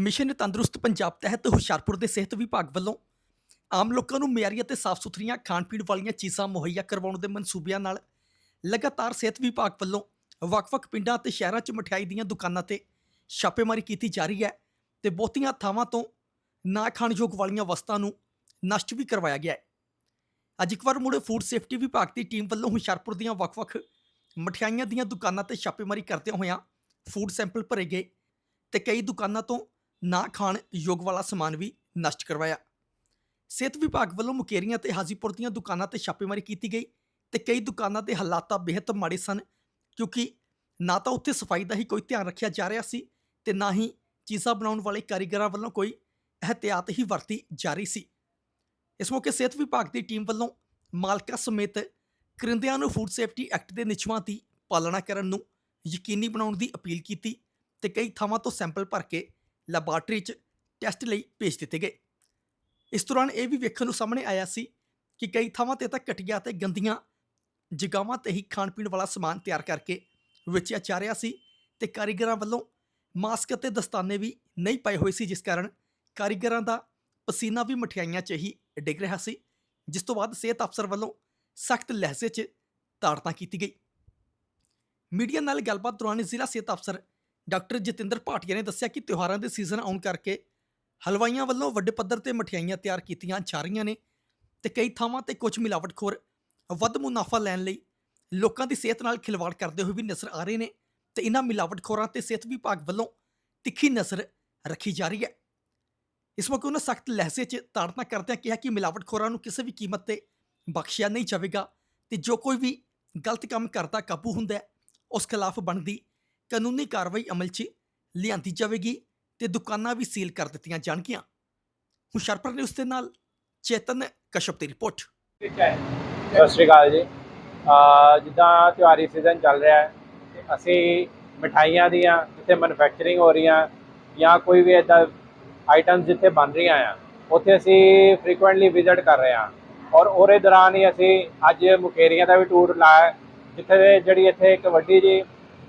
Mission ਤੰਦਰੁਸਤ ਪੰਜਾਬ ਤਹਿਤ ਹੁਸ਼ਿਆਰਪੁਰ ਦੇ ਸਿਹਤ ਵਿਭਾਗ ਵੱਲੋਂ ਆਮ ਲੋਕਾਂ ਨੂੰ ਮਿਆਰੀ ਅਤੇ ਸਾਫ਼ ਸੁਥਰੀਆਂ ਖਾਣ ਪੀਣ ਵਾਲੀਆਂ ਚੀਜ਼ਾਂ ਮੁਹੱਈਆ ਕਰਵਾਉਣ ਦੇ ਮਨਸੂਬਿਆਂ ਨਾਲ ਲਗਾਤਾਰ ਸਿਹਤ ਵਿਭਾਗ ਵੱਲੋਂ ਵੱਖ-ਵੱਖ ਪਿੰਡਾਂ ਅਤੇ ਸ਼ਹਿਰਾਂ 'ਚ ਮਠਿਆਈ ਦੀਆਂ ਦੁਕਾਨਾਂ ਤੇ ਛਾਪੇਮਾਰੀ ਕੀਤੀ ਜਾ ਰਹੀ ਹੈ ਤੇ ਬਹੁਤੀਆਂ ਥਾਵਾਂ ਤੋਂ ਨਾ ਖਾਣਯੋਗ ਵਾਲੀਆਂ ਵਸਤਾਂ ਨੂੰ ਨਸ਼ਟ ਵੀ ਕਰਵਾਇਆ ਗਿਆ ਹੈ। ਅੱਜ ਇੱਕ ਵਾਰ ਮੁੜੇ ਫੂਡ ਸੇਫਟੀ ਵਿਭਾਗ ਦੀ ਟੀਮ ਵੱਲੋਂ ਹੁਸ਼ਿਆਰਪੁਰ ਦੀਆਂ ਵੱਖ-ਵੱਖ ਮਠਿਆਈਆਂ ਦੀਆਂ ਦੁਕਾਨਾਂ ਤੇ ਛਾਪੇਮਾਰੀ ਕਰਦਿਆਂ ਹੋਇਆਂ ਫੂਡ ਸੈਂਪਲ ਭਰੇ ਗਏ ਤੇ ਕਈ ਦੁਕਾਨਾਂ ਤੋਂ ਨਾ ਖਾਣ ਯੋਗ ਵਾਲਾ ਸਮਾਨ ਵੀ ਨਸ਼ਟ ਕਰਵਾਇਆ। ਸਿਹਤ ਵਿਭਾਗ ਵੱਲੋਂ ਮੁਕੇਰੀਆਂ ਤੇ ਹਾਜੀਪੁਰ ਦੀਆਂ ਦੁਕਾਨਾਂ ਤੇ ਛਾਪੇਮਾਰੀ ਕੀਤੀ ਗਈ ਤੇ ਕਈ ਦੁਕਾਨਾਂ ਦੇ ਹਾਲਾਤਾਂ ਬੇਹੱਦ ਮਾੜੇ ਸਨ ਕਿਉਂਕਿ ਨਾ ਤਾਂ ਉੱਥੇ ਸਫ਼ਾਈ ਦਾ ਹੀ ਕੋਈ ਧਿਆਨ ਰੱਖਿਆ ਜਾ ਰਿਹਾ ਸੀ ਤੇ ਨਾ ਹੀ ਚੀਜ਼ਾਂ ਬਣਾਉਣ ਵਾਲੇ ਕਾਰੀਗਰਾਂ ਵੱਲੋਂ ਕੋਈ ਅਹਤਿਆਤ ਹੀ ਵਰਤੀ ਜਾ ਰਹੀ ਸੀ। ਇਸ ਮੌਕੇ ਸਿਹਤ ਵਿਭਾਗ ਦੀ ਟੀਮ ਵੱਲੋਂ ਮਾਲਕਾਂ ਸਮੇਤ ਕਰਿੰਦਿਆਂ ਨੂੰ ਫੂਡ ਸੇਫਟੀ ਐਕਟ ਦੇ ਨਿਯਮਾਂ ਦੀ ਪਾਲਣਾ ਕਰਨ ਨੂੰ ਯਕੀਨੀ ਬਣਾਉਣ ਦੀ ਅਪੀਲ ਕੀਤੀ ਤੇ ਕਈ ਥਾਵਾਂ ਤੋਂ ਸੈਂਪਲ ਭਰ ਕੇ ਲੈਬਾਰਟਰੀ 'ਚ ਟੈਸਟ ਲਈ ਭੇਜ ਦਿੱਤੇ ਗਏ। ਇਸ ਦੌਰਾਨ ਇਹ ਵੀ ਵੇਖਣ ਨੂੰ ਸਾਹਮਣੇ ਆਇਆ ਸੀ ਕਿ ਕਈ ਥਾਵਾਂ ਤੇ ਤਾਂ ਘਟੀਆ ਤੇ ਗੰਦੀਆਂ ਜਗਾਵਾਂ ਤੇ ਹੀ ਖਾਣ ਪੀਣ ਵਾਲਾ ਸਮਾਨ ਤਿਆਰ ਕਰਕੇ ਵੇਚਿਆ ਜਾ ਰਿਹਾ ਸੀ ਤੇ ਕਾਰੀਗਰਾਂ ਵੱਲੋਂ ਮਾਸਕ ਅਤੇ ਦਸਤਾਨੇ ਵੀ ਨਹੀਂ ਪਾਏ ਹੋਏ ਸੀ, ਜਿਸ ਕਾਰਨ ਕਾਰੀਗਰਾਂ ਦਾ ਪਸੀਨਾ ਵੀ ਮਠਿਆਈਆਂ 'ਚ ਹੀ ਡਿੱਗ ਰਿਹਾ ਸੀ, ਜਿਸ ਤੋਂ ਬਾਅਦ ਸਿਹਤ ਅਫਸਰ ਵੱਲੋਂ ਸਖਤ ਲਹਿਜ਼ੇ 'ਚ ਤਾੜਨਾ ਕੀਤੀ ਗਈ। ਮੀਡੀਆ ਨਾਲ ਗੱਲਬਾਤ ਦੌਰਾਨ ਜ਼ਿਲ੍ਹਾ ਸਿਹਤ ਅਫਸਰ ਡਾਕਟਰ ਜਤਿੰਦਰ ਭਾਟੀਆ ਨੇ ਦੱਸਿਆ ਕਿ ਤਿਉਹਾਰਾਂ ਦੇ ਸੀਜ਼ਨ ਆਉਣ ਕਰਕੇ ਹਲਵਾਈਆਂ ਵੱਲੋਂ ਵੱਡੇ ਪੱਧਰ ਤੇ ਮਠਿਆਈਆਂ ਤਿਆਰ ਕੀਤੀਆਂ ਜਾ ਰਹੀਆਂ ਨੇ ਤੇ ਕਈ ਥਾਵਾਂ ਤੇ ਕੁਝ ਮਿਲਾਵਟਖੋਰ ਵੱਧ ਮੁਨਾਫਾ ਲੈਣ ਲਈ ਲੋਕਾਂ ਦੀ ਸਿਹਤ ਨਾਲ ਖਿਲਵਾੜ ਕਰਦੇ ਹੋਏ ਵੀ ਨਜ਼ਰ ਆ ਰਹੇ ਨੇ ਤੇ ਇਹਨਾਂ ਮਿਲਾਵਟਖੋਰਾਂ ਤੇ ਸਿਹਤ ਵਿਭਾਗ ਵੱਲੋਂ ਤਿੱਖੀ ਨਜ਼ਰ ਰੱਖੀ ਜਾ ਰਹੀ ਹੈ। ਇਸ ਮੌਕੇ ਉਹਨਾਂ ਸਖਤ ਲਹਿਜ਼ੇ 'ਚ ਤਾੜਨਾ ਕਰਦਿਆਂ ਕਿਹਾ ਕਿ ਮਿਲਾਵਟਖੋਰਾਂ ਨੂੰ ਕਿਸੇ ਵੀ ਕੀਮਤ ਤੇ ਬਖਸ਼ਿਆ ਨਹੀਂ ਜਾਵੇਗਾ ਤੇ ਜੋ ਕੋਈ ਵੀ ਗਲਤ ਕੰਮ ਕਰਦਾ ਕਾਬੂ ਹੁੰਦਾ ਉਸ ਖਿਲਾਫ ਬਣਦੀ ਕਾਨੂੰਨੀ ਕਾਰਵਾਈ ਅਮਲ 'ਚ ਲਿਆਂਦੀ ਜਾਵੇਗੀ ਤੇ ਦੁਕਾਨਾਂ ਵੀ ਸੀਲ ਕਰ ਦਿੱਤੀਆਂ ਜਾਣਗੀਆਂ। ਹੁਸ਼ਿਆਰਪੁਰ ਨੇ ਉਸ ਦੇ ਨਾਲ ਚੇਤਨ ਕਸ਼ਪ ਦੀ ਰਿਪੋਰਟ। ਸਤਿ ਸ਼੍ਰੀ ਅਕਾਲ ਜੀ। ਜਿੱਦਾਂ ਤਿਉਹਾਰੀ ਸੀਜ਼ਨ ਚੱਲ ਰਿਹਾ ਹੈ, ਤੇ ਅਸੀਂ ਮਠਾਈਆਂ ਦੀਆਂ ਜਿੱਥੇ ਮੈਨੂਫੈਕਚਰਿੰਗ ਹੋ ਰਹੀਆਂ ਜਾਂ ਕੋਈ ਵੀ ਇਦਾਂ ਆਈਟਮਸ ਜਿੱਥੇ ਬਣ ਰਹੀਆਂ ਆ, ਉੱਥੇ ਅਸੀਂ ਫ੍ਰੀਕੁਐਂਟਲੀ ਵਿਜ਼ਿਟ ਕਰ ਰਹੇ ਹਾਂ। ਔਰ ਉਹਦੇ ਦੌਰਾਨ ਹੀ ਅਸੀਂ ਅੱਜ ਮੁਕੇਰੀਆਂ ਦਾ ਵੀ ਟੂਰ ਲਾਇਆ, ਜਿੱਥੇ ਜਿਹੜੀ ਇੱਥੇ ਇੱਕ ਵੱਡੀ ਜੀ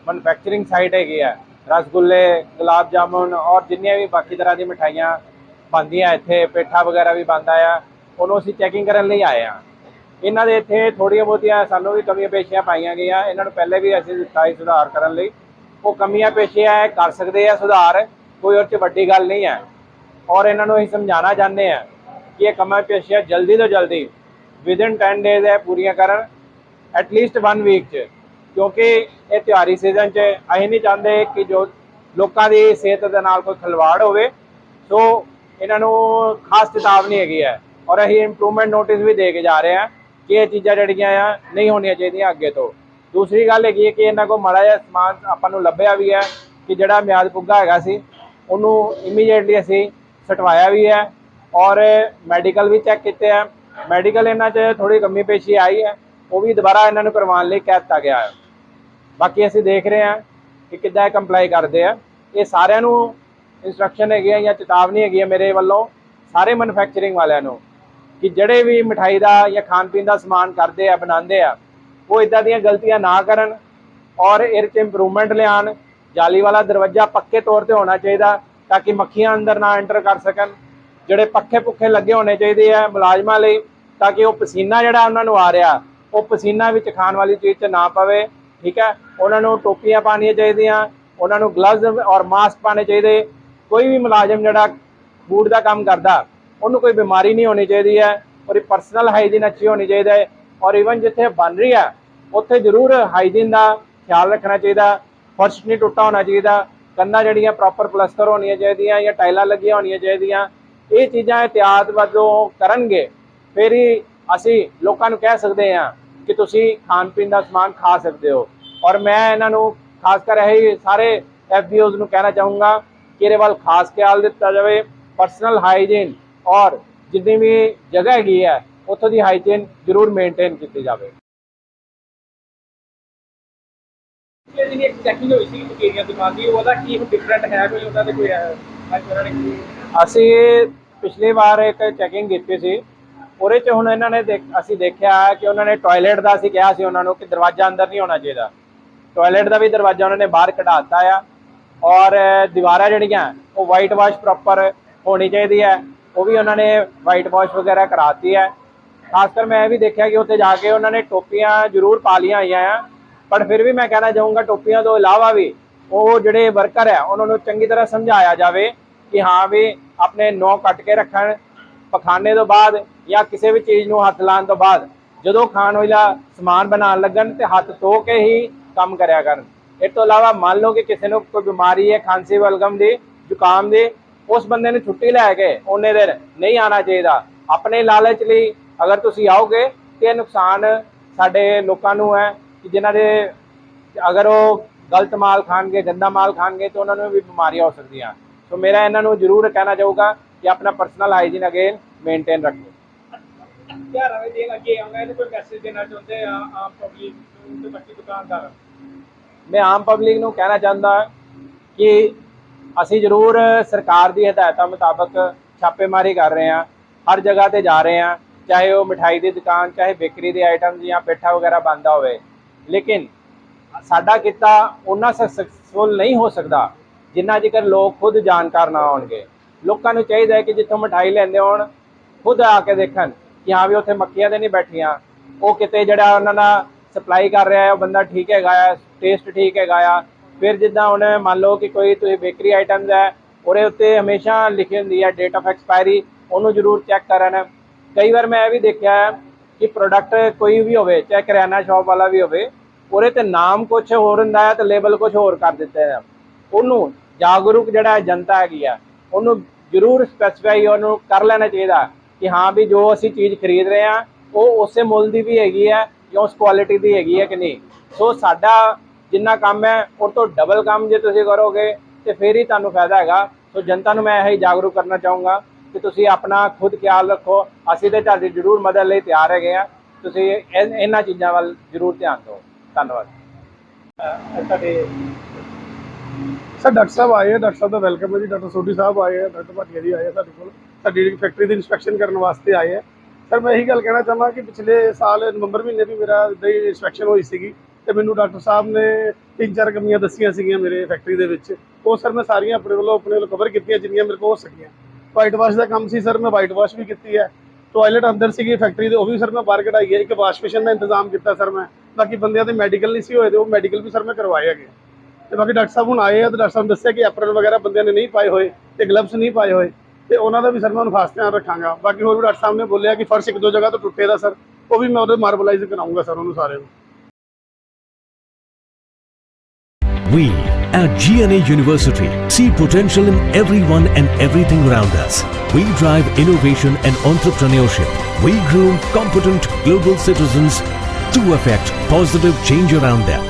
ਮੈਨੂਫੈਕਚਰਿੰਗ ਸਾਈਟ ਹੈਗੀ ਆ। ਰਸਗੁੱਲੇ, ਗੁਲਾਬ ਜਾਮੁਨ ਔਰ ਜਿੰਨੀਆਂ ਵੀ ਬਾਕੀ ਤਰ੍ਹਾਂ ਦੀ ਮਠਾਈਆਂ ਬਣਦੀਆਂ ਇੱਥੇ, ਪੇਠਾ ਵਗੈਰਾ ਵੀ ਬਣਦਾ ਆ। ਉਹਨੂੰ ਅਸੀਂ ਚੈਕਿੰਗ ਕਰਨ ਲਈ ਆਏ ਆ। ਇਹਨਾਂ ਦੇ ਇੱਥੇ ਥੋੜੀਆਂ ਬਹੁਤੀਆਂ ਸਾਨੂੰ ਵੀ ਕਮੀਆਂ ਪੇਸ਼ੀਆਂ ਪਾਈਆਂ ਗਈਆਂ। ਇਹਨਾਂ ਨੂੰ ਪਹਿਲੇ ਵੀ ਅਸੀਂ ਦਿੱਤਾ ਸੀ ਸੁਧਾਰ ਕਰਨ ਲਈ। ਉਹ ਕਮੀਆਂ ਪੇਸ਼ੀਆਂ ਹੈ ਕਰ ਸਕਦੇ ਆ ਸੁਧਾਰ, ਕੋਈ ਉਹ 'ਚ ਵੱਡੀ ਗੱਲ ਨਹੀਂ ਹੈ ਔਰ ਇਹਨਾਂ ਨੂੰ ਅਸੀਂ ਸਮਝਾਉਣਾ ਚਾਹੁੰਦੇ ਆ ਕਿ ਇਹ ਕਮੀਆਂ ਪੇਸ਼ੀਆਂ ਜਲਦੀ ਤੋਂ ਜਲਦੀ ਵਿਦਿਨ 10 ਡੇਜ਼ ਹੈ ਪੂਰੀਆਂ ਕਰਨ ਐਟਲੀਸਟ 1 ਵੀਕ 'ਚ। ਕਿਉਂਕਿ ਇਹ ਤਿਉਹਾਰੀ ਸੀਜ਼ਨ 'ਚ ਅਸੀਂ ਨਹੀਂ ਚਾਹੁੰਦੇ ਕਿ ਜੋ ਲੋਕਾਂ ਦੀ ਸਿਹਤ ਦੇ ਨਾਲ ਕੋਈ ਖਿਲਵਾੜ ਹੋਵੇ। ਸੋ ਇਹਨਾਂ ਨੂੰ ਖਾਸ ਚੇਤਾਵਨੀ ਹੈਗੀ ਹੈ ਔਰ ਅਸੀਂ ਇੰਪਰੂਵਮੈਂਟ ਨੋਟਿਸ ਵੀ ਦੇ ਕੇ ਜਾ ਰਹੇ ਹਾਂ ਕਿ ਇਹ ਚੀਜ਼ਾਂ ਜਿਹੜੀਆਂ ਆ ਨਹੀਂ ਹੋਣੀਆਂ ਚਾਹੀਦੀਆਂ ਅੱਗੇ ਤੋਂ। ਦੂਸਰੀ ਗੱਲ ਹੈਗੀ ਹੈ ਕਿ ਇਹਨਾਂ ਕੋਲ ਮਾੜਾ ਜਿਹਾ ਸਮਾਨ ਆਪਾਂ ਨੂੰ ਲੱਭਿਆ ਵੀ ਹੈ ਕਿ ਜਿਹੜਾ ਮਿਆਦ ਪੁੱਗਾ ਹੈਗਾ ਸੀ, ਉਹਨੂੰ ਇਮੀਡੀਏਟਲੀ ਅਸੀਂ ਸਟਵਾਇਆ ਵੀ ਹੈ ਔਰ ਮੈਡੀਕਲ ਵੀ ਚੈੱਕ ਕੀਤੇ ਆ। ਮੈਡੀਕਲ ਇਹਨਾਂ 'ਚ ਥੋੜੀ ਕਮੀ ਪੇਸ਼ੀ ਆਈ ਹੈ, ਉਹ ਵੀ ਦੁਬਾਰਾ ਇਹਨਾਂ ਨੂੰ ਕਰਵਾਉਣ ਲਈ ਕਹਿ ਦਿੱਤਾ ਗਿਆ ਹੈ। ਬਾਕੀ ਅਸੀਂ ਦੇਖ ਰਹੇ ਹਾਂ ਕਿ ਕਿੱਦਾਂ ਇਹ ਕੰਪਲਾਈ ਕਰਦੇ ਆ। ਇਹ ਸਾਰਿਆਂ ਨੂੰ ਇਨਸਟਰਕਸ਼ਨ ਹੈਗੀ ਆ ਜਾਂ ਚੇਤਾਵਨੀ ਹੈਗੀ ਹੈ ਮੇਰੇ ਵੱਲੋਂ ਸਾਰੇ ਮੈਨੂਫੈਕਚਰਿੰਗ ਵਾਲਿਆਂ ਨੂੰ ਕਿ ਜਿਹੜੇ ਵੀ ਮਠਾਈ ਦਾ ਜਾਂ ਖਾਣ ਪੀਣ ਦਾ ਸਮਾਨ ਕਰਦੇ ਆ, ਬਣਾਉਂਦੇ ਆ, ਉਹ ਇਦਾਂ ਦੀਆਂ ਗਲਤੀਆਂ ਨਾ ਕਰਨ ਔਰ ਇਹ 'ਚ ਇੰਪਰੂਵਮੈਂਟ ਲਿਆਉਣ। ਜਾਲੀ ਵਾਲਾ ਦਰਵਾਜ਼ਾ ਪੱਕੇ ਤੌਰ ਤੇ ਹੋਣਾ ਚਾਹੀਦਾ ਤਾਂ ਕਿ ਮੱਖੀਆਂ ਅੰਦਰ ਨਾ ਐਂਟਰ ਕਰ ਸਕਣ। ਜਿਹੜੇ ਪੱਖੇ ਪੁੱਖੇ ਲੱਗੇ ਹੋਣੇ ਚਾਹੀਦੇ ਆ ਮੁਲਾਜ਼ਮਾਂ ਲਈ ਤਾਂ ਕਿ ਉਹ ਪਸੀਨਾ ਜਿਹੜਾ ਉਹਨਾਂ ਨੂੰ ਆ ਰਿਹਾ, ਉਹ ਪਸੀਨਾ ਵਿੱਚ ਖਾਣ ਵਾਲੀ ਚੀਜ਼ 'ਚ ਨਾ ਪਵੇ। ਠੀਕ ਹੈ? ਉਹਨਾਂ ਨੂੰ ਟੋਪੀਆਂ ਪਾਉਣੀਆਂ ਚਾਹੀਦੀਆਂ, ਉਹਨਾਂ ਨੂੰ ਗਲਵਜ਼ ਔਰ ਮਾਸਕ ਪਾਣੇ ਚਾਹੀਦੇ। ਕੋਈ ਵੀ ਮੁਲਾਜ਼ਮ ਜਿਹੜਾ ਬੂਟ ਦਾ ਕੰਮ ਕਰਦਾ, ਉਹਨੂੰ ਕੋਈ ਬਿਮਾਰੀ ਨਹੀਂ ਹੋਣੀ ਚਾਹੀਦੀ ਹੈ ਔਰ ਇਹ ਪਰਸਨਲ ਹਾਈਜੀਨ ਅੱਛੀ ਹੋਣੀ ਚਾਹੀਦਾ ਹੈ ਔਰ ਇਵਨ ਜਿੱਥੇ ਬਣ ਰਹੀ ਹੈ, ਉੱਥੇ ਜ਼ਰੂਰ ਹਾਈਜੀਨ ਦਾ ਖਿਆਲ ਰੱਖਣਾ ਚਾਹੀਦਾ, ਫਰਸ਼ ਨਹੀਂ ਟੁੱਟਾ ਹੋਣਾ ਚਾਹੀਦਾ, ਕੰਨਾਂ ਜਿਹੜੀਆਂ ਪ੍ਰੋਪਰ ਪਲਸਤਰ ਹੋਣੀਆਂ ਚਾਹੀਦੀਆਂ ਜਾਂ ਟਾਈਲਾਂ ਲੱਗੀਆਂ ਹੋਣੀਆਂ ਚਾਹੀਦੀਆਂ, ਇਹ ਚੀਜ਼ਾਂ ਇhtiyat ਵਜੋਂ ਕਰਨਗੇ, ਫਿਰ ਹੀ ਅਸੀਂ ਲੋਕਾਂ ਨੂੰ ਕਹਿ ਸਕਦੇ ਹਾਂ ਕਿ ਤੁਸੀਂ ਖਾਣ ਪੀਣ ਦਾ ਸਮਾਨ ਖਾ ਸਕਦੇ ਹੋ। ਔਰ ਮੈਂ ਇਹਨਾਂ ਨੂੰ ਖਾਸ ਕਰ ਇਹ ਸਾਰੇ ਐਫਬੀਓਜ਼ ਨੂੰ ਕਹਿਣਾ ਚਾਹੂੰਗਾ ਕਿ ਇਹਦੇ ਵੱਲ ਖਾਸ ਖਿਆਲ ਦਿੱਤਾ ਜਾਵੇ। ਪਰਸਨਲ ਹਾਈਜੀਨ ਔਰ ਜਿੰਨੀ ਵੀ ਜਗ੍ਹਾ ਹੈਗੀ ਹੈ ਉੱਥੋਂ ਦੀ ਹਾਈਜੀਨ ਜ਼ਰੂਰ ਮੇਨਟੇਨ ਕੀਤੀ ਜਾਵੇ। ਇੱਕ ਚੈਕਿੰਗ ਹੋਈ ਸੀ ਮਕੇਰੀਆਂ ਦੁਕਾਨ ਦੀ ਉਹਦਾ ਕੀ ਡਿਫਰੈਂਟ ਹੈ ਕੋਈ ਉਹਨਾਂ ਦੇ ਅਸੀਂ ਪਿਛਲੀ ਵਾਰ ਇੱਕ ਚੈਕਿੰਗ ਕੀਤੀ ਸੀ। ਉਹਦੇ ਚ ਹੁਣ ਇਹਨਾਂ ਨੇ ਦੇਖ- ਅਸੀਂ ਦੇਖਿਆ ਕਿ ਉਹਨਾਂ ਨੇ ਟਾਇਲਟ ਦਾ ਅਸੀਂ ਕਿਹਾ ਸੀ ਉਹਨਾਂ ਨੂੰ ਕਿ ਦਰਵਾਜ਼ਾ ਅੰਦਰ ਨਹੀਂ ਹੋਣਾ ਚਾਹੀਦਾ। ਟਾਇਲਟ ਦਾ ਵੀ ਦਰਵਾਜ਼ਾ ਉਹਨਾਂ ਨੇ ਬਾਹਰ ਕਢਾਤਾ ਆ ਔਰ ਦੀਵਾਰਾਂ ਜਿਹੜੀਆਂ, ਉਹ ਵਾਈਟ ਵਾਸ਼ ਪ੍ਰੋਪਰ ਹੋਣੀ ਚਾਹੀਦੀ ਹੈ। ਉਹ ਵੀ ਉਹਨਾਂ ਨੇ ਵਾਈਟ ਵਾਸ਼ ਵਗੈਰਾ ਕਰਾਤੀ ਹੈ। ਖਾਸ ਕਰ ਮੈਂ ਇਹ ਵੀ ਦੇਖਿਆ ਕਿ ਉੱਥੇ ਜਾ ਕੇ ਉਹਨਾਂ ਨੇ ਟੋਪੀਆਂ ਜ਼ਰੂਰ ਪਾ ਲਈਆਂ ਹੋਈਆਂ ਆ। ਪਰ ਫਿਰ ਵੀ ਮੈਂ ਕਹਿਣਾ ਚਾਹੂੰਗਾ ਟੋਪੀਆਂ ਤੋਂ ਇਲਾਵਾ ਵੀ ਉਹ ਜਿਹੜੇ ਵਰਕਰ ਹੈ, ਉਹਨਾਂ ਨੂੰ ਚੰਗੀ ਤਰ੍ਹਾਂ ਸਮਝਾਇਆ ਜਾਵੇ ਕਿ ਹਾਂ ਵੀ ਆਪਣੇ ਨੌ ਕੱਟ ਕੇ ਰੱਖਣ। ਪਖਾਨੇ ਤੋਂ ਬਾਅਦ ਜਾਂ ਕਿਸੇ ਵੀ ਚੀਜ਼ ਨੂੰ ਹੱਥ ਲਾਉਣ ਤੋਂ ਬਾਅਦ, ਜਦੋਂ ਖਾਣ ਵਾਲਾ ਸਮਾਨ ਬਣਾਉਣ ਲੱਗਣ ਤੇ ਹੱਥ ਧੋ ਕੇ ਹੀ ਕੰਮ ਕਰਿਆ ਕਰਨ। ਇਸ ਤੋਂ ਇਲਾਵਾ ਮੰਨ ਲਓ ਕਿ ਕਿਸੇ ਨੂੰ ਕੋਈ ਬਿਮਾਰੀ ਹੈ, ਖਾਂਸੀ ਬਲਗਮ ਦੀ, ਜ਼ੁਕਾਮ ਦੀ, ਉਸ ਬੰਦੇ ਨੂੰ ਛੁੱਟੀ ਲੈ ਕੇ ਉਹਨੇ ਦਿਨ ਨਹੀਂ ਆਣਾ ਚਾਹੀਦਾ। ਆਪਣੇ ਲਾਲਚ ਲਈ ਅਗਰ ਤੁਸੀਂ ਆਓਗੇ ਤੇ ਇਹ ਨੁਕਸਾਨ ਸਾਡੇ ਲੋਕਾਂ ਨੂੰ ਹੈ ਕਿ ਜਿਨ੍ਹਾਂ ਦੇ ਅਗਰ ਉਹ ਗਲਤ ਮਾਲ ਖਾਣਗੇ, ਗੰਦਾ ਮਾਲ ਖਾਣਗੇ ਤਾਂ ਉਹਨਾਂ ਨੂੰ ਵੀ ਬਿਮਾਰੀਆਂ ਹੋ ਸਕਦੀਆਂ। ਸੋ ਮੇਰਾ ਇਹਨਾਂ ਨੂੰ ਜ਼ਰੂਰ ਕਹਿਣਾ ਚਾਹੂਗਾ ਕਿ ਆਪਣਾ ਪਰਸਨਲ ਹਾਈਜੀਨ ਅਗੇਨ ਮੇਨਟੇਨ ਰੱਖੋ। ਕਿਆ ਰਵੇ ਦੇਣ ਅੱਗੇ ਆਉਂਗਾ ਇਹਨੂੰ ਕੋਈ ਮੈਸੇਜ ਦੇਣਾ ਚਾਹੁੰਦੇ ਆ, ਆਮ ਪਬਲਿਕ ਨੂੰ ਤੇ ਬਾਕੀ ਦੁਕਾਨਦਾਰ ਮੈਂ ਆਮ ਪਬਲਿਕ ਨੂੰ ਕਹਿਣਾ ਚਾਹੁੰਦਾ ਕਿ ਅਸੀਂ ਜ਼ਰੂਰ ਸਰਕਾਰ ਦੀ ਹਦਾਇਤਾਂ ਮੁਤਾਬਕ ਛਾਪੇਮਾਰੀ ਕਰ ਰਹੇ ਹਾਂ, ਹਰ ਜਗ੍ਹਾ ਤੇ ਜਾ ਰਹੇ ਹਾਂ, ਚਾਹੇ ਉਹ ਮਠਾਈ ਦੀ ਦੁਕਾਨ, ਚਾਹੇ ਬੇਕਰੀ ਦੇ ਆਈਟਮ ਜਾਂ ਪੇਠਾ ਵਗੈਰਾ ਬੰਦਾ ਹੋਵੇ। ਲੇਕਿਨ ਸਾਡਾ ਕਿੱਤਾ ਉਹਨਾਂ ਸਕਸੈਸਫੁਲ ਨਹੀਂ ਹੋ ਸਕਦਾ ਜਿੰਨਾ ਜੇਕਰ ਲੋਕ ਖੁਦ ਜਾਣਕਾਰ ਨਾ ਹੋਣਗੇ। ਲੋਕਾਂ ਨੂੰ ਚਾਹੀਦਾ ਹੈ ਕਿ ਜਿੱਥੋਂ ਮਠਾਈ ਲੈਂਦੇ ਹੋਣ, ਖੁਦ ਆ ਕੇ ਦੇਖਣ। ਕਿ ਹਾਂ ਵੀ ਉੱਥੇ ਮੱਖੀਆਂ ਤੇ ਨਹੀਂ ਬੈਠੀਆਂ। ਉਹ ਕਿਤੇ ਜਿਹੜਾ ਉਹਨਾਂ ਦਾ ਸਪਲਾਈ ਕਰ ਰਿਹਾ ਹੈ, ਉਹ ਬੰਦਾ ਠੀਕ ਹੈਗਾ ਆ ਟੇਸਟ ਠੀਕ ਹੈਗਾ ਆ। ਫਿਰ ਜਿੱਦਾਂ ਹੁਣ ਮੰਨ ਲਓ ਕਿ ਕੋਈ ਤੁਸੀਂ ਬੇਕਰੀ ਆਈਟਮਸ ਹੈ, ਉਹਦੇ ਉੱਤੇ ਹਮੇਸ਼ਾ ਲਿਖੀ ਹੁੰਦੀ ਹੈ ਡੇਟ ਆਫ ਐਕਸਪਾਇਰੀ ਉਹਨੂੰ ਜ਼ਰੂਰ ਚੈੱਕ ਕਰਨ। ਕਈ ਵਾਰ ਮੈਂ ਇਹ ਵੀ ਦੇਖਿਆ ਹੈ ਕਿ ਪ੍ਰੋਡਕਟ ਕੋਈ ਵੀ ਹੋਵੇ, ਚਾਹੇ ਕਰਿਆਨਾ ਸ਼ਾਪ ਵਾਲਾ ਵੀ ਹੋਵੇ, ਉਹਦੇ ਤੇ ਨਾਮ ਕੁਝ ਹੋਰ ਹੁੰਦਾ ਹੈ ਤੇ ਲੇਬਲ ਕੁਝ ਹੋਰ ਕਰ ਦਿੱਤੇ ਹੈ ਉਹਨੂੰ ਜਾਗਰੂਕ ਜਿਹੜਾ ਜਨਤਾ ਹੈਗੀ ਆ, ਉਹਨੂੰ ਜ਼ਰੂਰ ਸਪੈਸੀਫਾਈ ਉਹਨੂੰ ਕਰ ਲੈਣਾ ਚਾਹੀਦਾ। ਕਿ ਹਾਂ ਵੀ ਜੋ ਅਸੀਂ ਚੀਜ਼ ਖਰੀਦ ਰਹੇ ਆ ਉਹ ਉਸੇ ਮੁੱਲ ਦੀ ਵੀ ਹੈਗੀ ਹੈ ਜਾਂ ਉਸ ਕੁਆਲਿਟੀ ਦੀ ਹੈਗੀ ਹੈ ਕਿ ਨਹੀਂ। ਸੋ ਸਾਡਾ ਜਿੰਨਾ ਕੰਮ ਹੈ, ਉਹ ਤੋਂ ਡਬਲ ਕੰਮ ਜੇ ਤੁਸੀਂ ਕਰੋਗੇ, ਤੇ ਫਿਰ ਹੀ ਤੁਹਾਨੂੰ ਫਾਇਦਾ ਹੈਗਾ। ਸੋ ਜਨਤਾ ਨੂੰ ਮੈਂ ਇਹ ਹੀ ਜਾਗਰੂਕ ਕਰਨਾ ਚਾਹੂੰਗਾ ਕਿ ਤੁਸੀਂ ਆਪਣਾ ਖੁਦ ਖਿਆਲ ਰੱਖੋ। ਅਸੀਂ ਤੇ ਤੁਹਾਡੀ ਜ਼ਰੂਰ ਮਦਦ ਲਈ ਤਿਆਰ ਹੈਗੇ ਆ ਤੁਸੀਂ ਇਹਨਾਂ ਚੀਜ਼ਾਂ ਵੱਲ ਜ਼ਰੂਰ ਧਿਆਨ ਦਿਓ। ਧੰਨਵਾਦ। ਤੁਹਾਡੇ ਸਰ, ਡਾਕਟਰ ਸਾਹਿਬ ਆਏ ਆ, ਡਾਕਟਰ ਸਾਹਿਬ ਦਾ ਵੈਲਕਮ ਹੈ ਜੀ। ਡਾਕਟਰ ਸੋਢੀ ਸਾਹਿਬ ਆਏ ਆ, ਡਾਕਟਰ ਭਾਟੀਆ ਜੀ ਆਏ ਆ ਸਾਡੇ ਕੋਲ। ਸਾਡੀ ਫੈਕਟਰੀ ਦੀ ਇਨਸਪੈਕਸ਼ਨ ਕਰਨ ਵਾਸਤੇ ਆਏ ਆ। ਸਰ ਮੈਂ ਇਹੀ ਗੱਲ ਕਹਿਣਾ ਚਾਹਾਂ ਕਿ ਪਿਛਲੇ ਸਾਲ ਨਵੰਬਰ ਮਹੀਨੇ ਵੀ ਮੇਰਾ ਇੱਦਾਂ ਹੀ ਇਨਸਪੈਕਸ਼ਨ ਹੋਈ ਸੀਗੀ ਤੇ ਮੈਨੂੰ ਡਾਕਟਰ ਸਾਹਿਬ ਨੇ ਤਿੰਨ ਚਾਰ ਕਮੀਆਂ ਦੱਸੀਆਂ ਸੀਗੀਆਂ ਮੇਰੇ ਫੈਕਟਰੀ ਦੇ ਵਿੱਚ। ਉਹ ਸਰ ਮੈਂ ਸਾਰੀਆਂ ਆਪਣੇ ਵੱਲੋਂ ਆਪਣੇ ਵੱਲੋਂ ਕਵਰ ਕੀਤੀਆਂ ਜਿੰਨੀਆਂ ਮੇਰੇ ਕੋਲ ਹੋ ਸਕੀਆਂ। ਵਾਈਟ ਵਾਸ਼ ਦਾ ਕੰਮ ਸੀ ਸਰ ਮੈਂ ਵਾਈਟ ਵਾਸ਼ ਵੀ ਕੀਤੀ ਹੈ। ਟਾਇਲਟ ਅੰਦਰ ਸੀਗੀ ਫੈਕਟਰੀ ਦੇ, ਉਹ ਵੀ ਸਰ ਮੈਂ ਬਾਹਰ ਕਢਾਈ ਹੈ। ਇੱਕ ਵਾਸ਼ ਮਸ਼ੀਨ ਦਾ ਇੰਤਜ਼ਾਮ ਕੀਤਾ ਸਰ ਮੈਂ। ਬਾਕੀ ਬੰਦਿਆਂ ਦੇ ਮੈਡੀਕਲ ਨਹੀਂ ਸੀ ਹੋਏ ਤੇ ਉਹ ਮੈਡੀਕਲ ਵੀ ਸਰ ਮੈਂ ਕਰਵਾਏ ਹੈਗੇ। ਤੇ ਬਾਕੀ ਡਾਕਟਰ ਸਾਹਿਬ ਹੁਣ ਆਏ ਆ ਤੇ ਡਾਕਟਰ ਸਾਹਿਬ ਨੇ ਦੱਸਿਆ ਕਿ ਐਪਰਨ ਵਗੈਰਾ ਬੰਦਿਆਂ ਨੇ ਨਹੀਂ ਪਾਏ ਹੋਏ ਤੇ ਗਲਵਸ ਨਹੀਂ ਪਾਏ ਹੋਏ। ਤੇ ਉਹਨਾਂ ਦਾ ਵੀ ਸਰ ਮੈਂ ਹੁਣ ਖਾਸ ਧਿਆਨ ਰੱਖਾਂਗਾ ਬਾਕੀ ਹੋਰ ਵੀ ਡਾਕਟਰ ਸਾਹਿਬ ਨੇ ਬੋਲਿਆ ਕਿ ਫਰਸ਼ ਇੱਕ ਦੋ ਜਗ੍ਹਾ ਤੋਂ ਟੁੱਟੇ ਦਾ ਸਰ ਉਹ ਵੀ ਮੈਂ ਉਹਦੇ ਮਾਰਬਲਾਈਜ਼ ਕਰਾਉਂਗਾ ਸਰ ਉਹਨੂੰ ਸਾਰੇ ਨੂੰ We at GNA University see potential in everyone and everything around us. We drive innovation and entrepreneurship. We groom competent global citizens to affect positive change around them.